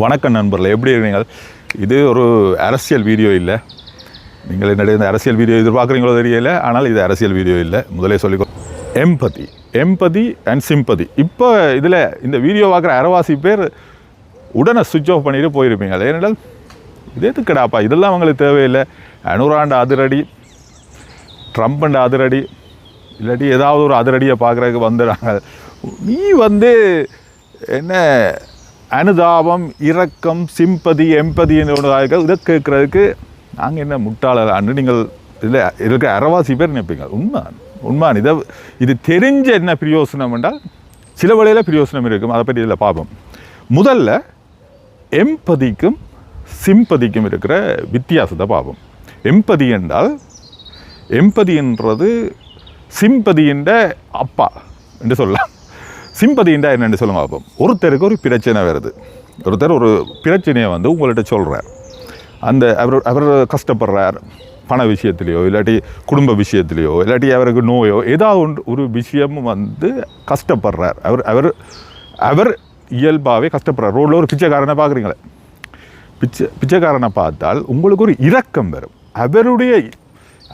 வணக்கம் நண்பர்களே எப்படி இருக்கீங்க? இது ஒரு அரசியல் வீடியோ இல்லை. நீங்கள் என்னுடைய இந்த அரசியல் வீடியோ எதிர்பார்க்குறீங்களோ தெரியல ஆனால் இது அரசியல் வீடியோ இல்லை. முதலே சொல்லிக்கோ எம்பதி எம்பதி அண்ட் சிம்பதி இப்போ இதில் இந்த வீடியோ பார்க்குற அரைவாசி பேர் உடனே சுவிட்ச் ஆஃப் பண்ணிட்டு போயிருப்பீங்க. ஏனென்றால் இது இதெல்லாம் அவங்களுக்கு தேவையில்லை. அனுராண்ட அதிரடி ட்ரம்ப்ண்ட அதிரடி இல்லாட்டி ஏதாவது ஒரு அதிரடியை பார்க்குறதுக்கு வந்துடுறாங்க. நீ வந்து என்ன அனுதாபம் இரக்கம் சிம்பதி எம்பதின்னு இதை கேட்குறதுக்கு நாங்கள் என்ன முட்டாளன்னு நீங்கள் இதில் இருக்க அறவாசி பேர் நினைப்பீங்க. உண்மான் உண்மான் இதை இது தெரிஞ்ச என்ன பிரயோசனம் என்றால் சில வழியில் பிரயோசனம் இருக்கும். அதை பற்றி இதில் பார்ப்போம். முதல்ல எம்பதிக்கும் சிம்பதிக்கும் இருக்கிற வித்தியாசத்தை பார்ப்போம். எம்பதி என்றால் எம்பதின்றது சிம்பதின்ற அப்பா என்று சொல்லலாம். சிம்பதின்றா என்னென்னு சொல்லுங்க பார்ப்போம். ஒருத்தருக்கு ஒரு பிரச்சனை வருது. ஒருத்தர் ஒரு பிரச்சனையை வந்து உங்கள்கிட்ட சொல்கிறார் அந்த அவர் அவர் கஷ்டப்படுறார். பண விஷயத்துலையோ இல்லாட்டி குடும்ப விஷயத்துலையோ இல்லாட்டி அவருக்கு நோயோ ஏதாவது ஒன்று ஒரு விஷயம் வந்து கஷ்டப்படுறார். அவர் அவர் அவர் இயல்பாகவே கஷ்டப்படுறார். ரோடில் ஒரு பிச்சைக்காரனை பார்க்குறீங்களே. பிச்சை பிச்சைக்காரனை பார்த்தால் உங்களுக்கு ஒரு இரக்கம் வரும். அவருடைய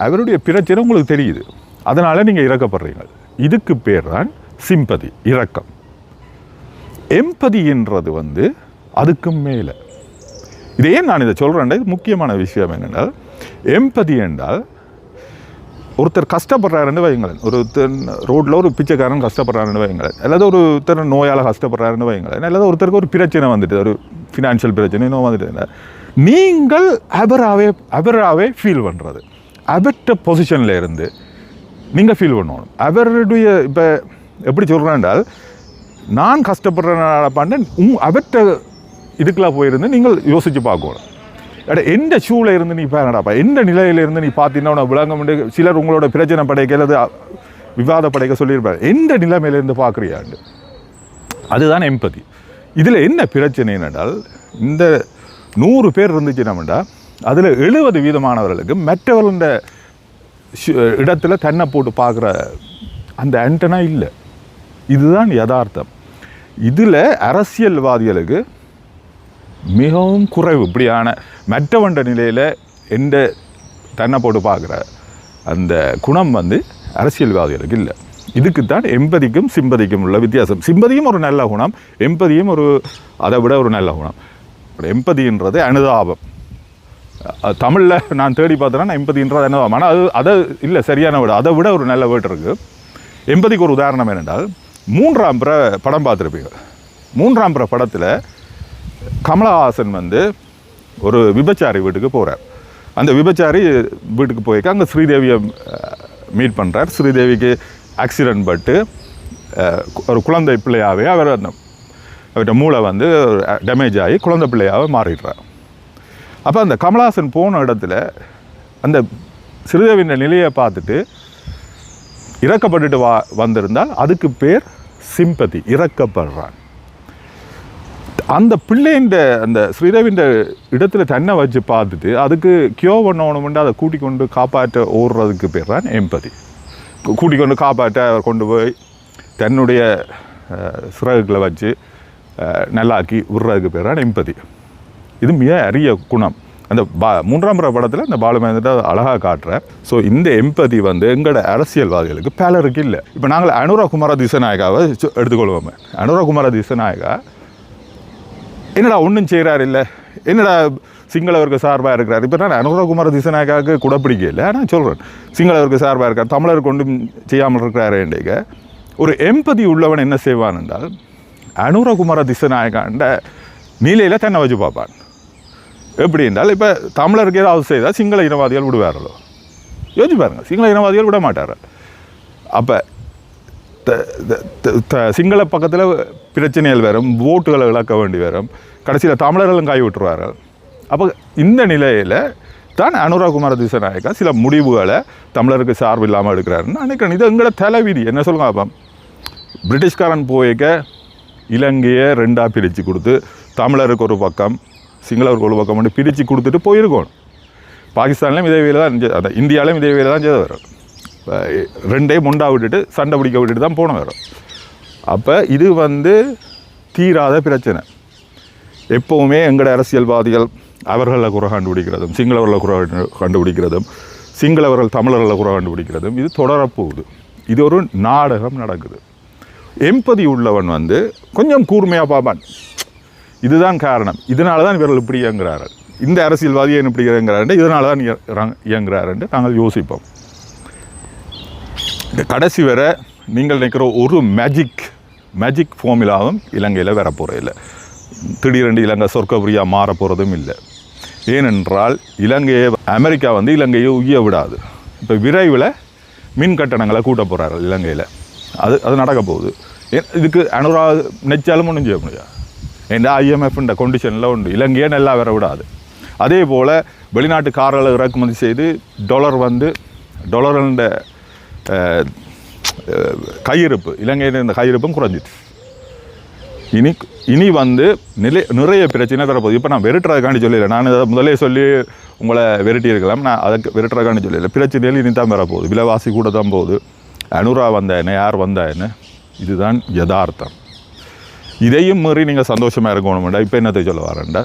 அவருடைய பிரச்சனை உங்களுக்கு தெரியுது. அதனால் நீங்கள் இறக்கப்படுறீங்க. இதுக்கு பேர் தான் சிம்பதி இரக்கம். எம்பதின்றது வந்து அதுக்கும் மேலே. இது ஏன் நான் இதை சொல்கிறேன்டா இது முக்கியமான விஷயம் என்னென்றால் எம்பதி என்றால் ஒருத்தர் கஷ்டப்படுறாருன்னு வைங்களேன் ஒருத்தர் ரோட்டில் ஒரு பிச்சைக்காரன் கஷ்டப்படுறாருன்னு வைங்களேன் அல்லது ஒருத்தர் நோயால் கஷ்டப்படுறாருன்னு வைங்களேன் அல்லது ஒருத்தருக்கு ஒரு பிரச்சனை வந்துட்டு ஒரு ஃபினான்ஷியல் பிரச்சனை நோ வந்துட்டு நீங்கள் அவராகவே அவராகவே ஃபீல் பண்ணுறது அவர்கிட்ட பொசிஷனில் இருந்து நீங்கள் ஃபீல் பண்ணணும். அவருடைய இப்போ எப்படி சொல்கிறேன்டால் நான் கஷ்டப்படுறேன் உங் அவர்கிட்ட இதுக்கெலாம் போயிருந்து நீங்கள் யோசித்து பார்க்கணும். அட எந்த ஷூவில் இருந்து நீ பாருடாப்பா எந்த நிலையிலிருந்து நீ பார்த்தீங்கன்னா உன விளங்க முடியும் சிலர் உங்களோட பிரச்சனை படைக்க அல்லது விவாத படைக்க சொல்லியிருப்பார். எந்த நிலைமையிலேருந்து பார்க்குறியாண்டு அதுதான் எம்பதி இதில் என்ன பிரச்சனை என்னென்றால் இந்த நூறு பேர் இருந்துச்சுனோம்டா அதில் எழுபது வீதமானவர்களுக்கு மற்றவர்கள இடத்துல தன்னை போட்டு பார்க்குற அந்த ஆண்டனா இல்லை. இதுதான் யதார்த்தம். இதில் அரசியல்வாதிகளுக்கு மிகவும் குறைவு. இப்படியான மற்றவண்ட நிலையில் எந்த தன்னை போட்டு பார்க்குற அந்த குணம் வந்து அரசியல்வாதிகளுக்கு இல்லை. இதுக்கு தான் எம்பதிக்கும் சிம்பதிக்கும் உள்ள வித்தியாசம். சிம்பதியும் ஒரு நல்ல குணம் எம்பதியும் ஒரு அதை விட ஒரு நல்ல குணம். எம்பதின்றது அனுதாபம். தமிழில் நான் தேடி பார்த்தேன்னா எம்பதின்றது அனுதாபம். ஆனால் அது அதை இல்லை சரியான விட அதை விட ஒரு நல்ல வேர்ட் இருக்குது எம்பதிக்கு ஒரு உதாரணம் என்னென்றால் மூன்றாம் பிற படம் பார்த்துருப்பீங்க. மூன்றாம் பிற படத்தில் கமலஹாசன் வந்து ஒரு விபச்சாரி வீட்டுக்கு போகிறார் அந்த விபச்சாரி வீட்டுக்கு போயிருக்க அங்கே ஸ்ரீதேவியை மீட் பண்ணுறார் ஸ்ரீதேவிக்கு ஆக்சிடென்ட் பட்டு ஒரு குழந்தை பிள்ளையாகவே அவர் அந்த அவர்கிட்ட மூளை வந்து டேமேஜ் ஆகி குழந்தை பிள்ளையாக மாறிடுறார். அப்போ அந்த கமலஹாசன் போன இடத்துல அந்த ஸ்ரீதேவியின் நிலையை பார்த்துட்டு இறக்கப்பட்டுட்டு வா வந்திருந்தால் அதுக்கு பேர் சிம்பதி இறக்கப்படுறான். அந்த பிள்ளைன்ற அந்த ஸ்ரீரவின்ற இடத்துல தன்னை வச்சு பார்த்துட்டு அதுக்கு கியோ பண்ணணுமெண்டு அதை கூட்டிக் கொண்டு காப்பாற்ற ஓடுறதுக்கு பேர் தான் எம்பதி கூட்டிக் கொண்டு காப்பாற்ற அவர் கொண்டு போய் தன்னுடைய சிறகுகளை வச்சு நல்லாக்கி விடுறதுக்கு பேர் தான் எம்பதி. இது மிக அரிய குணம். அந்த பா மூன்றாம் முறை படத்தில் அந்த பாலுமேந்திர அழகாக காட்டுறேன் ஸோ இந்த எம்பதி வந்து எங்களோட அரசியல்வாதிகளுக்கு பலருக்கு இல்லை. இப்போ நாங்கள் அனுரா குமார திசநாயகாவை எடுத்துக்கொள்வோமே. அனுரா குமார திசநாயகா என்னடா ஒன்றும் செய்கிறார் இல்லை? என்னடா சிங்களவருக்கு சார்பாக இருக்கிறார்? இப்போ நான் அனுரகுமார திசநாயகாவுக்கு கூட பிடிக்கல நான் சொல்கிறேன் சிங்களவருக்கு சார்பாக இருக்கார். தமிழருக்கு ஒன்றும் செய்யாமல் இருக்கிறாரேண்டிக என்றைக்க ஒரு எம்பதி உள்ளவன் என்ன செய்வான் என்றால் அனுரகுமார திசநாயகாண்ட நிலையில் தன்னை வச்சு பார்ப்பான். எப்படி என்றால் இப்போ தமிழருக்கு ஏதாவது செய்தால் சிங்கள இனவாதிகள் விடுவார்களோ? யோசிச்சு பாருங்கள் சிங்கள இனவாதிகள் விட மாட்டார் அப்போ சிங்கள பக்கத்தில் பிரச்சனைகள் வரும் ஓட்டுகளை இழக்க வேண்டி வரும் கடைசியில் தமிழர்களும் காய் விட்டுருவார்கள். அப்போ இந்த நிலையில் தான் அனுராகுமார திசநாயக்கா சில முடிவுகளை தமிழருக்கு சார்பு இல்லாமல் எடுக்கிறாருன்னு நினைக்கிறேன். இது எங்களோட தலைவிதி. என்ன சொல்லுங்க அப்போ பிரிட்டிஷ்காரன் போய்க்க இலங்கையை ரெண்டாக பிரித்து கொடுத்து தமிழருக்கு ஒரு பக்கம் சிங்களவர்கள் ஒரு பக்கம் மட்டும் பிரித்து கொடுத்துட்டு போயிருக்கணும் பாகிஸ்தான்லேயும் இதே வேலை தான் அந்த இந்தியாவிலையும் இதே வேலை தான் செய்த வரும் ரெண்டே முண்டா விட்டுட்டு சண்டை பிடிக்க விட்டுட்டு தான் போன வரும் அப்போ இது வந்து தீராத பிரச்சனை. எப்போவுமே எங்களோட அரசியல்வாதிகள் அவர்களில் குறை கண்டுபிடிக்கிறதும் சிங்களவர்களில் குறை கண்டு- கண்டுபிடிக்கிறதும் சிங்களவர்கள் தமிழர்களில் குறை கண்டுபிடிக்கிறதும் இது தொடரப்போகுது இது ஒரு நாடகம் நடக்குது. எம்பதி உள்ளவன் வந்து கொஞ்சம் கூர்மையாக பார்ப்பான். இதுதான் காரணம். இதனால தான் இவர்கள் இப்படி இயங்குகிறார்கள். இந்த அரசியல்வாதி ஏன் இப்படி இயங்குறாரு இதனால தான் இயங்குகிறார் என்று நாங்கள் யோசிப்போம். இந்த கடைசி வரை நீங்கள் நினைக்கிற ஒரு மேஜிக் மேஜிக் ஃபார்முலாவும் இலங்கையில் வரப்போகிற இல்லை. திடீரென்று இலங்கை சொர்க்கபுரியாக மாற போகிறதும் இல்லை. ஏனென்றால் இலங்கையை அமெரிக்கா வந்து இலங்கையை உய்ய விடாது. இப்போ விரைவில் மின் கட்டணங்களை கூட்ட போகிறார்கள் இலங்கையில். அது அது நடக்க போகுது இதுக்கு அனுராக நெச்சாலும் ஒன்றும் செய்ய முடியாது. இந்த ஐஎம்எஃப்ன்ற கொண்டிஷனில் உண்டு இலங்கையே நல்லா வர விடாது அதே போல் வெளிநாட்டு கார்களை இறக்குமதி செய்து டொலர் வந்து டாலர்ன்ற கையிருப்பு இலங்கையில் இந்த கையிருப்பும் குறைஞ்சிட்டு இனி இனி வந்து நிலை நிறைய பிரச்சனை தரப்போகுது இப்போ நான் வெறுட்டுறதுக்காண்டி சொல்லலை நான் இதை முதலே சொல்லி உங்களை வெறுட்டி இருக்கலாம் நான் அதுக்கு வெறுட்டுறதுக்காண்டி சொல்லலை பிரச்சனைகள் இனி தான் வரப்போகுது விலைவாசி கூட தான் போகுது அனுரா வந்த என்ன யார் வந்தா என்ன இதுதான் யதார்த்தம் இதையும் மீறி நீங்கள் சந்தோஷமாக இருக்கணும்டா இப்போ என்னத்தை சொல்ல வரேன்டா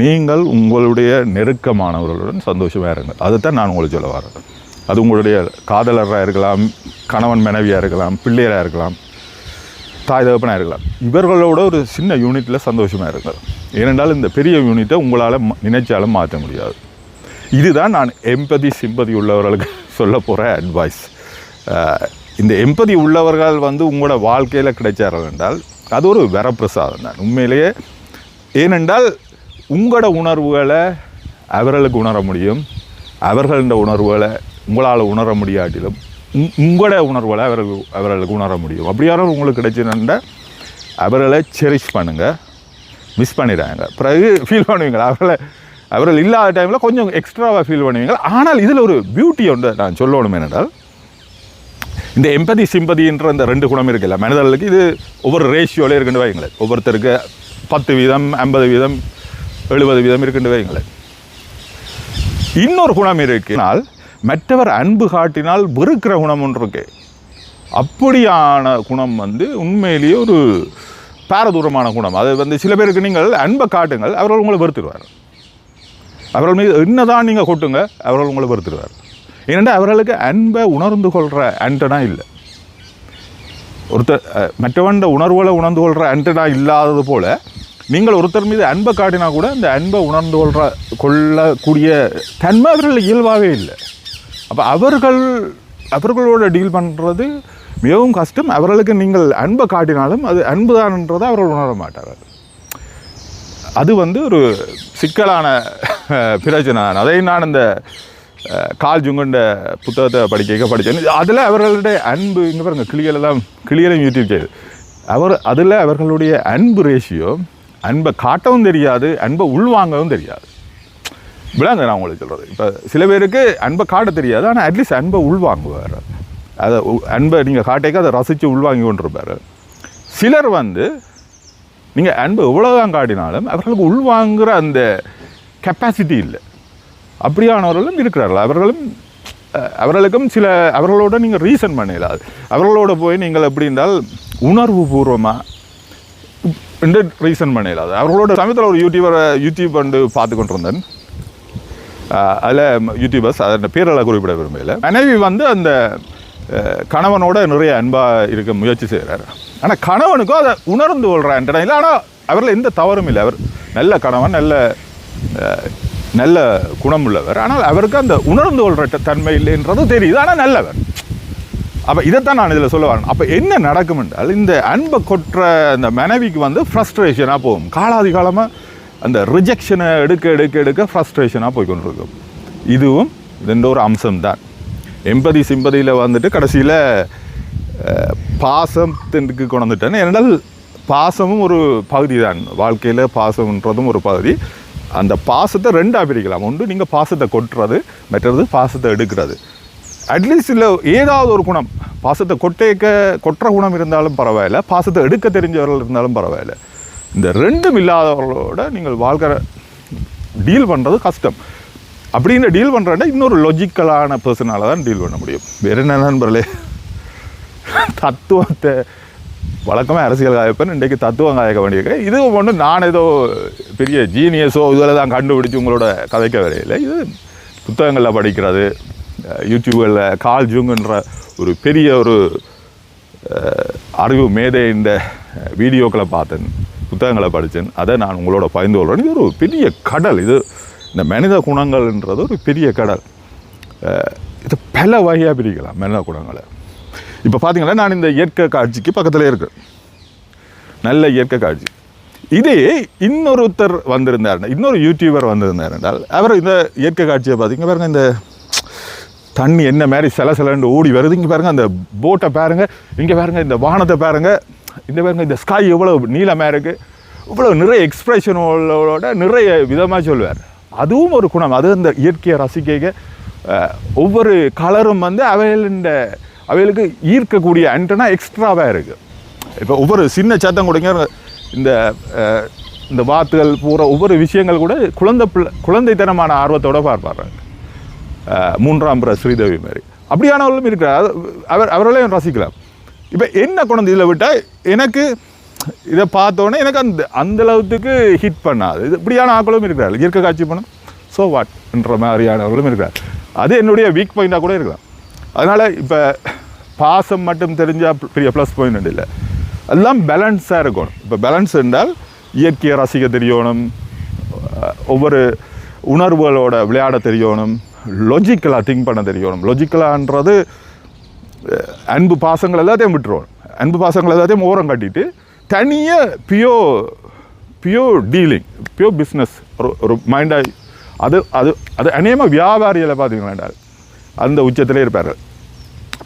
நீங்கள் உங்களுடைய நெருக்கமானவர்களுடன் சந்தோஷமாக இருங்க அதைத்தான் நான் உங்களுக்கு சொல்ல வரேன். அது உங்களுடைய காதலராக இருக்கலாம் கணவன் மனைவியாக இருக்கலாம் பிள்ளையராக இருக்கலாம் தாய் தகப்பனாக இருக்கலாம். இவர்களோட ஒரு சின்ன யூனிட்டில் சந்தோஷமாக இருங்கள். ஏனென்றால் இந்த பெரிய யூனிட்டை உங்களால் நினைச்சாலும் மாற்ற முடியாது. இதுதான் நான் எம்பதி சிம்பதி உள்ளவர்களுக்கு சொல்ல போகிற அட்வைஸ் இந்த எம்பதி உள்ளவர்கள் வந்து உங்களோட வாழ்க்கையில் கிடைச்சார்கள் என்றால் அது ஒரு வரப்பிரசாதம் தான் உண்மையிலேயே ஏனென்றால் உங்களோட உணர்வுகளை அவர்களுக்கு உணர முடியும். அவர்கள உணர்வுகளை உங்களால் உணர முடியாட்டிலும் உங்- உங்களோட உணர்வுகளை அவர்கள் அவர்களுக்கு உணர முடியும். அப்படியான உங்களுக்கு கிடைச்சிருந்தா அவர்களை செரிஷ் பண்ணுங்கள் மிஸ் பண்ணிடுறாங்க பிறகு ஃபீல் பண்ணுவீங்களா? அவர்களை அவர்கள் இல்லாத டைமில் கொஞ்சம் எக்ஸ்ட்ராவாக ஃபீல் பண்ணுவீங்க ஆனால் இதில் ஒரு பியூட்டி ஒன்று நான் சொல்லணும் என்னென்றால் இந்த எம்பதி சிம்பதின்ற இந்த ரெண்டு குணம் இருக்குல்ல மனிதர்களுக்கு இது ஒவ்வொரு ரேஷியோவில் இருக்குன்னு வைங்களேன் ஒவ்வொருத்தருக்கு பத்து வீதம் ஐம்பது வீதம் எழுபது வீதம் இருக்குன்னு வைங்களேன் இன்னொரு குணம் இருக்குனால் மற்றவர் அன்பு காட்டினால் வெறுக்கிற குணம் ஒன்று இருக்கு. அப்படியான குணம் வந்து உண்மையிலேயே ஒரு பாரதூரமான குணம். அது வந்து சில பேருக்கு நீங்கள் அன்பை காட்டுங்கள் அவர்கள் உங்களை வெறுத்துடுவார். அவர்கள் மீது என்னதான் நீங்கள் கொட்டுங்க அவர்கள் உங்களை வெறுத்துடுவார். ஏனென்றால் அவர்களுக்கு அன்பை உணர்ந்து கொள்கிற ஆண்டனா இல்லை. ஒருத்தர் மற்றவன் உணர்வுகளை உணர்ந்து கொள்கிற ஆண்டனா இல்லாதது போல் நீங்கள் ஒருத்தர் மீது அன்பை காட்டினா கூட அந்த அன்பை உணர்ந்து கொள்கிற கொள்ளக்கூடிய தன்மை அவர்கள் இயல்பாகவே இல்லை. அப்போ அவர்கள் அவர்களோட டீல் பண்ணுறது மிகவும் கஷ்டம். அவர்களுக்கு நீங்கள் அன்பை காட்டினாலும் அது அன்பு தான்ன்றதை அவர்கள் உணர மாட்டார்கள். அது வந்து ஒரு சிக்கலான பிரச்சனை அதை நான் இந்த கால் ஜுங்குண்ட புத்தகத்தை படிக்க படித்தேன் அதில் அவர்களுடைய அன்பு இங்கே பாருங்க கிளிகளெல்லாம் கிளியலையும் யூடியூப் செய்யுது அவர் அதில் அவர்களுடைய அன்பு ரேஷியோ அன்பை காட்டவும் தெரியாது அன்பை உள்வாங்கவும் தெரியாது விளாங்க நான் உங்களுக்கு சொல்கிறது இப்போ சில பேருக்கு அன்பை காட்ட தெரியாது ஆனால் அட்லீஸ்ட் அன்பை உள்வாங்குவார் அதை உ- அன்பை நீங்கள் காட்டேக்க அதை ரசித்து உள்வாங்கி கொண்டிருப்பார் சிலர் வந்து நீங்கள் அன்பு எவ்வளோதான் காட்டினாலும் அவர்களுக்கு உள்வாங்குகிற அந்த கெப்பாசிட்டி இல்லை அப்படியானவர்களும் இருக்கிறார்கள். அவர்களும் அவர்களுக்கும் சில அவர்களோட நீங்கள் ரீசன் பண்ணிடலாது அவர்களோட போய் நீங்கள் எப்படி என்றால் உணர்வு பூர்வமாக என்று ரீசன் பண்ணிடலாது அவர்களோட சமயத்தில் ஒரு யூடியூபரை யூடியூப் வந்து பார்த்து கொண்டிருந்தேன். அதில் யூடியூபர்ஸ் அதன் பேரெல்லாம் குறிப்பிட விரும்பல மனைவி வந்து அந்த கணவனோட நிறைய அன்பாக இருக்க முயற்சி செய்கிறார். ஆனால் கணவனுக்கும் அதை உணர்ந்து கொள்கிறான் இல்லை. ஆனால் அவரில் எந்த தவறும் இல்லை. அவர் நல்ல கணவன் நல்ல நல்ல குணம் உள்ளவர் ஆனால் அவருக்கு அந்த உணர்ந்து கொள்கிற தன்மை இல்லைன்றது தெரியுது. ஆனால் நல்லவர். அப்போ இதைத்தான் நான் இதில் சொல்ல வரேன். அப்போ என்ன நடக்கும் என்றால் இந்த அன்பை கொற்ற அந்த மனைவிக்கு வந்து ஃப்ரஸ்ட்ரேஷனாக போகும். காலாதி காலமாக அந்த ரிஜெக்ஷனை எடுக்க எடுக்க எடுக்க ஃப்ரஸ்ட்ரேஷனாக போய் கொண்டிருக்கும் இதுவும் இதென்ற ஒரு அம்சம்தான். எம்பதி சிம்பதியில் வந்துட்டு கடைசியில் பாசத்துக்கு கொண்டு வந்துட்டேன் ஏனென்றால் பாசமும் ஒரு பகுதி தான் வாழ்க்கையில் பாசம்ன்றதும் ஒரு பகுதி. அந்த பாசத்தை ரெண்டாக பிரிக்கலாம் ஒன்று நீங்கள் பாசத்தை கொட்டுறது மற்றது பாசத்தை எடுக்கிறது. அட்லீஸ்ட் இல்லை ஏதாவது ஒரு குணம். பாசத்தை கொட்டேக்க கொட்டுற குணம் இருந்தாலும் பரவாயில்ல பாசத்தை எடுக்க தெரிஞ்சவர்கள் இருந்தாலும் பரவாயில்ல. இந்த ரெண்டும் இல்லாதவர்களோட நீங்கள் வாழ்க்கை டீல் பண்ணுறது கஷ்டம். அப்படின்னு டீல் பண்ணுறேன்னா இன்னொரு லாஜிக்கலான பர்சனால தான் டீல் பண்ண முடியும். வேறு என்ன நண்பர்களே? தத்துவத்தை வழக்கமாக அரசியல் காயப்பன் இன்றைக்கு தத்துவம் காயக்க வேண்டியிருக்கு. இது ஒன்று நான் ஏதோ பெரிய ஜீனியஸோ இதில் தான் கண்டுபிடிச்சி உங்களோட கதைக்க வரையில். இது புத்தகங்களில் படிக்கிறது யூடியூபில் யூடியூப்களில் கால் ஜூங்குன்ற ஒரு பெரிய ஒரு அறிவு மேதை இந்த வீடியோக்களை பார்த்தேன் புத்தகங்களை படித்தேன். அதை நான் உங்களோட பகிர்ந்து கொள்கிறேன். இது ஒரு பெரிய கடல். இது இந்த மனித குணங்கள்ன்றது ஒரு பெரிய கடல். இது பல வகையாக பிரிக்கலாம் மனித குணங்களை. இப்போ பார்த்தீங்கன்னா நான் இந்த இயற்கை காட்சிக்கு பக்கத்தில் இருக்கேன் நல்ல இயற்கை காட்சி. இதே இன்னொருத்தர் வந்திருந்தார் இன்னொரு யூடியூபர் வந்திருந்தார் என்றால் அவர் இந்த இயற்கை காட்சியை பார்த்தீங்க பாருங்க இந்த தண்ணி என்ன மாதிரி சில சிலண்டு ஓடி வருது. இங்கே பாருங்கள் அந்த போட்டை பாருங்க இங்கே பாருங்க இந்த வானத்தை பாருங்கள் இந்த பாருங்க இந்த ஸ்கை எவ்வளோ நீளமாக இருக்குது இவ்வளோ நிறைய எக்ஸ்பிரஷனோட நிறைய விதமாக சொல்லுவார். அதுவும் ஒரு குணம். அது அந்த இயற்கையை ரசிக்க ஒவ்வொரு கலரும் வந்து அவைகளின் அவைகளுக்கு ஈர்க்கக்கூடிய ஆண்டனா எக்ஸ்ட்ராவாக இருக்குது இப்போ ஒவ்வொரு சின்ன சத்தம் கொடுங்க இந்த இந்த வாத்துகள் பூரா ஒவ்வொரு விஷயங்கள் கூட குழந்தை பிள்ளை குழந்தைத்தனமான ஆர்வத்தோட பார்ப்பார்கள் மூன்றாம் பிற ஸ்ரீதேவி மாதிரி. அப்படியானவர்களும் இருக்கிறார். அவர் அவர்களையும் ரசிக்கலாம். இப்போ என்ன குழந்தை இதில் விட்டால் எனக்கு இதை பார்த்தோன்னே எனக்கு அந்த அந்த அளவுக்கு ஹிட் பண்ணாது. இது இப்படியான ஆக்களும் இருக்கிறார் இயற்கை காட்சி பணம் ஸோ வாட்ன்ற மாதிரியானவர்களும் இருக்கிறார் அது என்னுடைய வீக் பாயிண்டாக கூட இருக்கலாம். அதனால் இப்போ பாசம் மட்டும் தெரிஞ்சால் பெரிய ப்ளஸ் பாயிண்ட் இல்லை. எல்லாம் பேலன்ஸாக இருக்கணும். இப்போ பேலன்ஸ் என்றால் இயற்கையை ரசிக்க தெரியணும். ஒவ்வொரு உணர்வுகளோட விளையாட தெரியணும். லொஜிக்கலாக திங்க் பண்ண தெரியணும். லொஜிக்கலான்றது அன்பு பாசங்கள் எல்லாத்தையும் விட்டுருவோம். அன்பு பாசங்கள் எல்லாத்தையும் ஓரம் கட்டிட்டு தனியாக pure pure dealing pure business ஒரு ஒரு மைண்டாக அது அது அது அநேகமாக வியாபாரிகளை பார்த்தீங்கன்னா அந்த உச்சத்திலே இருப்பார்கள்.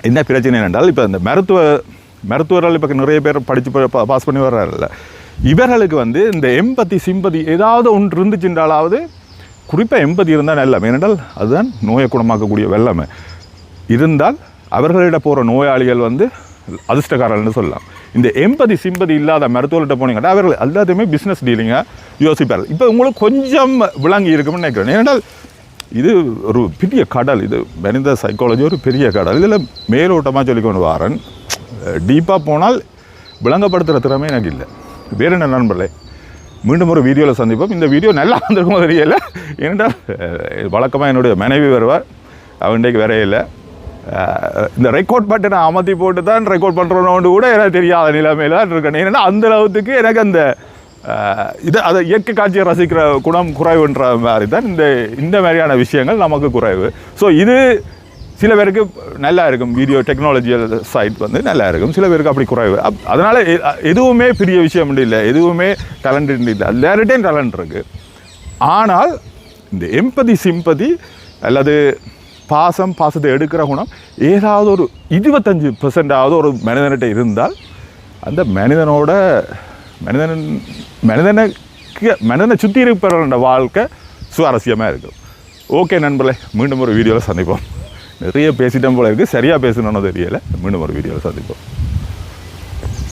என்ன பிரச்சனை என்றால் இப்போ இந்த மருத்துவ மருத்துவர்கள் இப்போ நிறைய பேர் படித்து பாஸ் பண்ணி வர்றாருல்ல இவர்களுக்கு வந்து இந்த எம்பத்தி சிம்பதி ஏதாவது ஒன்று இருந்துச்சுன்றாலாவது குறிப்பாக எம்பதி இருந்தால் நல்ல. ஏனென்றால் அதுதான் நோயை குணமாக்கக்கூடிய வெள்ளமை இருந்தால் அவர்களிட போகிற நோயாளிகள் வந்து அதிர்ஷ்டக்காரர்கள்னு சொல்லலாம். இந்த எம்பதி சிம்பதி இல்லாத மருத்துவர்கிட்ட போனீங்கன்னா அவர்கள் எல்லாத்தையுமே பிஸ்னஸ் டீலிங்காக யோசிப்பார்கள். இப்போ உங்களுக்கு கொஞ்சம் விளங்கி இருக்கும்னு நினைக்கிறேன். ஏனென்றால் இது ஒரு பெரிய கடல் இது மனித சைக்காலஜி ஒரு பெரிய கடல். இதில் மேலோட்டமாக சொல்லிக்கொண்டு வாரன். டீப்பாக போனால் விளங்கப்படுத்துகிற திறமை எனக்கு இல்லை. வேறு என்ன நண்பர்களே? மீண்டும் ஒரு வீடியோவில் சந்திப்போம். இந்த வீடியோ நல்லா வந்திருக்குமோ தெரியல. ஏனென்றால் வழக்கமாக என்னுடைய மனைவி வருவார். அவன் இன்றைக்கு வேற இல்லை. இந்த ரெக்கார்ட் பட்டனை அமர்த்தி போட்டு தான் ரெக்கார்ட் பண்ணுறோன்னு கூட எனக்கு தெரியாத நிலைமையில் தான் இருக்கேன் ஏன்னா அந்த அளவுக்கு எனக்கு அந்த இது அதை இயற்கை காட்சியை ரசிக்கிற குணம் குறைவுன்ற மாதிரி தான் இந்த இந்த மாதிரியான விஷயங்கள் நமக்கு குறைவு. ஸோ இது சில பேருக்கு நல்லா இருக்கும். வீடியோ டெக்னாலஜியல் சைட் வந்து நல்லா இருக்கும். சில பேருக்கு அப்படி குறைவு. அப் அதனால் எதுவுமே பெரிய விஷயம் இல்லை. எதுவுமே டேலண்ட் இல்லை. எல்லார்கிட்டையும் டேலண்ட் இருக்குது ஆனால் இந்த எம்பதி சிம்பதி அல்லது பாசம் பாசத்தை எடுக்கிற குணம் ஏதாவது ஒரு இருபத்தஞ்சு பெர்சென்டாவது ஒரு மனிதன்கிட்ட இருந்தால் அந்த மனிதனோட மனிதன் மனிதனுக்கு மனிதனை சுற்றி இருப்பவர்களோட வாழ்க்கை சுவாரஸ்யமாக இருக்கும் ஓகே நண்பர்களே மீண்டும் ஒரு வீடியோவில் சந்திப்போம். நிறைய பேசிட்டோம் போல இருக்குது சரியாக பேசணும்னு தெரியலை. மீண்டும் ஒரு வீடியோவில் சந்திப்போம்.